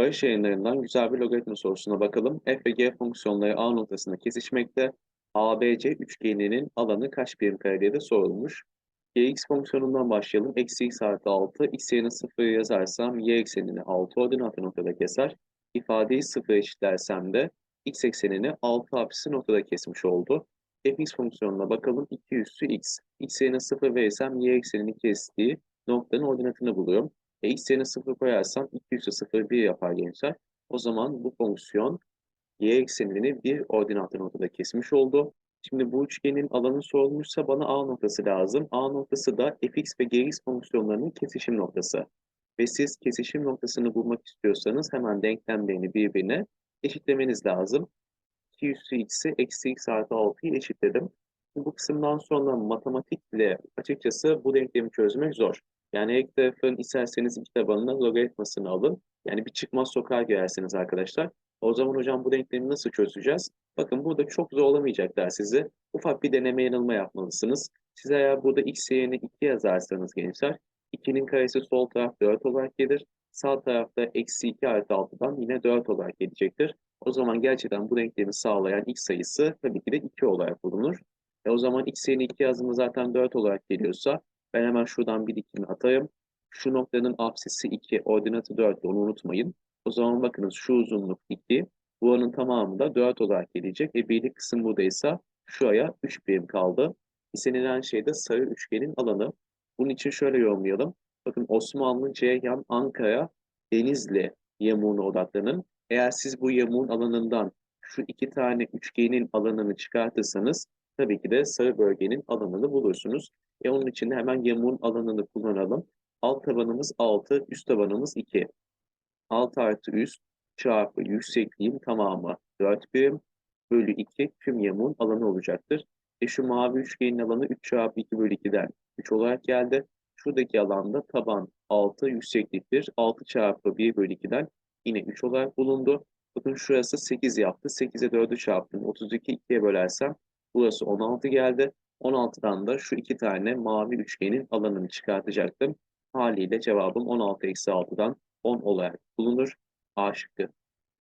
Barış yayınlarından güzel bir logaritma sorusuna bakalım. f ve g fonksiyonları A noktasında kesişmekte. ABC üçgeninin alanı kaç birim kare diye de sorulmuş. gx fonksiyonundan başlayalım. Eksi x artı 6. x yerine 0 yazarsam y eksenini 6 ordinatı noktada keser. İfadeyi 0 eşitlersem de x eksenini 6 apsisi noktada kesmiş oldu. fx fonksiyonuna bakalım. 2 üssü x. x yerine 0 verirsem y eksenini kestiği noktanın ordinatını buluyorum. E, x yerine 0 koyarsam 2 üssü 0 1 yapar gençler. O zaman bu fonksiyon y eksenini bir ordinatı noktada kesmiş oldu. Şimdi bu üçgenin alanı sorulmuşsa bana A noktası lazım. A noktası da fx ve gx fonksiyonlarının kesişim noktası. Ve siz kesişim noktasını bulmak istiyorsanız hemen denklemlerini birbirine eşitlemeniz lazım. 2 üssü x'i eksi x artı 6'yı eşitledim. Bu kısımdan sonra matematikle açıkçası bu denklemi çözmek zor. Yani ilk tarafın isterseniz iki tabanına logaritmasını alın. Yani bir çıkmaz sokağa girersiniz arkadaşlar. O zaman hocam bu denklemi nasıl çözeceğiz? Bakın burada çok zorlamayacaklar sizi. Ufak bir deneme yanılma yapmalısınız. Siz eğer burada x yerine 2 yazarsanız gençler 2'nin karesi sol taraf 4 olarak gelir. Sağ tarafta eksi 2 artı 6'dan yine 4 olarak gelecektir. O zaman gerçekten bu denklemi sağlayan x sayısı tabii ki de 2 olarak bulunur. E o zaman x yerine 2 yazdığımız zaten 4 olarak geliyorsa ben hemen şuradan bir dikimi atayım. Şu noktanın apsisi 2, ordinatı 4, onu unutmayın. O zaman bakınız şu uzunluk 2, buranın tamamı da 4 olarak gelecek. E birlik kısım buradaysa şuraya 3 birim kaldı. İstenilen şey de sarı üçgenin alanı. Bunun için şöyle yorumlayalım. Bakın Osmanlı, Ceyhan, Ankara, Denizli yamuğuna odaklanın. Eğer siz bu yamuğun alanından şu iki tane üçgenin alanını çıkartırsanız tabii ki de sarı bölgenin alanını bulursunuz. E onun için de hemen yamuğun alanını kullanalım. Alt tabanımız 6, üst tabanımız 2. 6 artı üst çarpı yüksekliğin tamamı 4 birim bölü 2 tüm yamuğun alanı olacaktır. E şu mavi üçgenin alanı 3 çarpı 2 bölü 2'den 3 olarak geldi. Şuradaki alanda taban 6 yüksekliktir. 6 çarpı 1 bölü 2'den yine 3 olarak bulundu. Bakın şurası 8 yaptı. 8'e 4'ü çarptım. 32 2'ye bölersem burası 16 geldi. 16'dan da şu iki tane mavi üçgenin alanını çıkartacaktım. Haliyle cevabım 16 eksi 6'dan 10 olarak bulunur. A şıkkı.